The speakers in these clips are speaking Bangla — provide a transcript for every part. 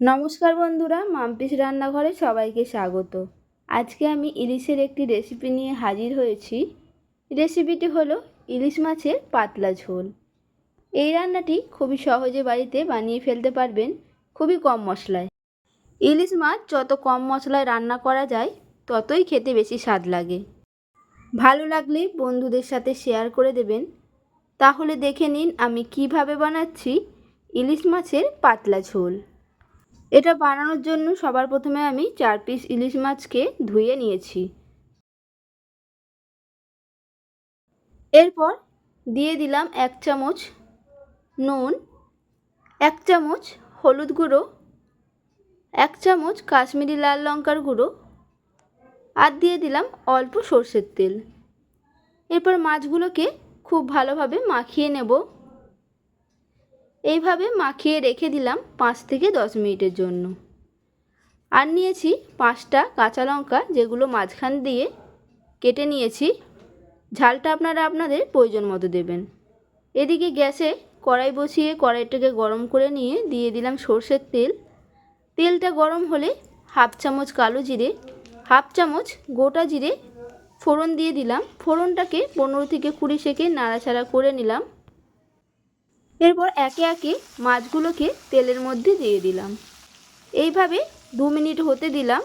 নমস্কার বন্ধুরা, মাম্পিস রান্নাঘরে সবাইকে স্বাগত। আজকে আমি ইলিশের একটি রেসিপি নিয়ে হাজির হয়েছি। রেসিপিটি হলো ইলিশ মাছের পাতলা ঝোল। এই রান্নাটি খুবই সহজে বাড়িতে বানিয়ে ফেলতে পারবেন খুবই কম মশলায়। ইলিশ মাছ যত কম মশলায় রান্না করা যায়, ততই খেতে বেশি স্বাদ লাগে। ভালো লাগলে বন্ধুদের সাথে শেয়ার করে দেবেন। তাহলে দেখে নিন আমি কীভাবে বানাচ্ছি ইলিশ মাছের পাতলা ঝোল। এটা বানানোর জন্য সবার প্রথমে আমি চার পিস ইলিশ মাছকে ধুয়ে নিয়েছি। এরপর দিয়ে দিলাম এক চামচ নুন, এক চামচ হলুদ গুঁড়ো, এক চামচ কাশ্মীরি লাল লঙ্কার গুঁড়ো আর দিয়ে দিলাম অল্প সর্ষের তেল। এরপর মাছগুলোকে খুব ভালোভাবে মাখিয়ে নেব। এইভাবে মাখিয়ে রেখে দিলাম পাঁচ থেকে দশ মিনিটের জন্য। আর নিয়েছি পাঁচটা কাঁচা লঙ্কা, যেগুলো মাঝখান দিয়ে কেটে নিয়েছি। ঝালটা আপনারা আপনাদের প্রয়োজন মতো দেবেন। এদিকে গ্যাসে কড়াই বসিয়ে কড়াইটাকে গরম করে নিয়ে দিয়ে দিলাম সর্ষের তেল। তেলটা গরম হলে হাফ চামচ কালো জিরে, হাফ চামচ গোটা জিরে ফোড়ন দিয়ে দিলাম। ফোড়নটাকে পনেরো থেকে কুড়ি সেকেন্ড নাড়াচাড়া করে নিলাম। এরপর একে একে মাছগুলোকে তেলের মধ্যে দিয়ে দিলাম। এইভাবে দু মিনিট হতে দিলাম।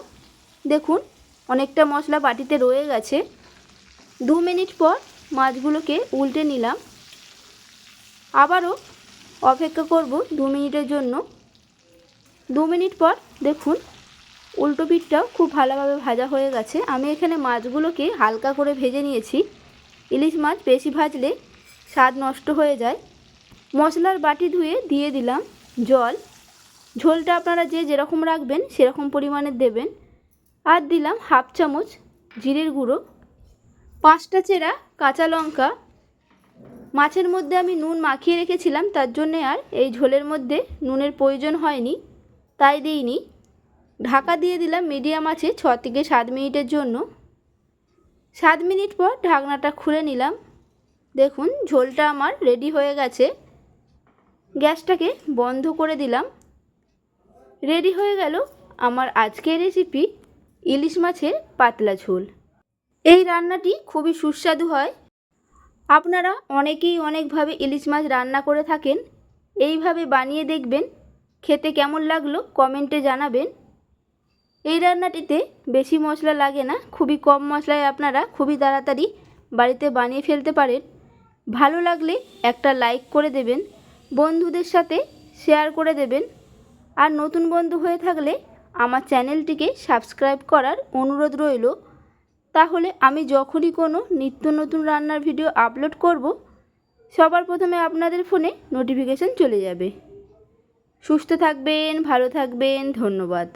দেখুন, অনেকটা মশলা বাটিতে রয়ে গেছে। দু মিনিট পর মাছগুলোকে উল্টে নিলাম। আবারও অপেক্ষা করব দু মিনিটের জন্য। দু মিনিট পর দেখুন, উল্টো পিঠটাও খুব ভালোভাবে ভাজা হয়ে গেছে। আমি এখানে মাছগুলোকে হালকা করে ভেজে নিয়েছি। ইলিশ মাছ বেশি ভাজলে স্বাদ নষ্ট হয়ে যায়। মশলার বাটি ধুয়ে দিয়ে দিলাম জল। ঝোলটা আপনারা যে যেরকম রাখবেন সেরকম পরিমাণে দেবেন। আর দিলাম হাফ চামচ জিরের গুঁড়ো, পাঁচটা চেরা কাঁচা লঙ্কা। মাছের মধ্যে আমি নুন মাখিয়ে রেখেছিলাম, তার জন্যে আর এই ঝোলের মধ্যে নুনের প্রয়োজন হয়নি, তাই দিইনি। ঢাকা দিয়ে দিলাম মিডিয়াম আছে ছ থেকে সাত মিনিটের জন্য। সাত মিনিট পর ঢাকনাটা খুলে নিলাম। দেখুন ঝোলটা আমার রেডি হয়ে গেছে। গ্যাসটাকে বন্ধ করে দিলাম। রেডি হয়ে গেল আমার আজকের রেসিপি ইলিশ মাছের পাতলা ঝোল। এই রান্নাটি খুবই সুস্বাদু হয়। আপনারা অনেকেই অনেকভাবে ইলিশ মাছ রান্না করে থাকেন। এইভাবে বানিয়ে দেখবেন। খেতে কেমন লাগল কমেন্টে জানাবেন। এই রান্নাটিতে বেশি মশলা লাগে না, খুবই কম মশলায় আপনারা খুবই তাড়াতাড়ি বাড়িতে বানিয়ে ফেলতে পারেন। ভালো লাগলে একটা লাইক করে দেবেন। বন্ধুদের সাথে শেয়ার করে দেবেন। আর নতুন বন্ধু হয়ে থাকলে আমার চ্যানেলটিকে সাবস্ক্রাইব করার অনুরোধ রইল। তাহলে আমি যখনই কোনো নিত্য নতুন রান্নার ভিডিও আপলোড করব, সবার প্রথমে আপনাদের ফোনে নোটিফিকেশান চলে যাবে। সুস্থ থাকবেন, ভালো থাকবেন, ধন্যবাদ।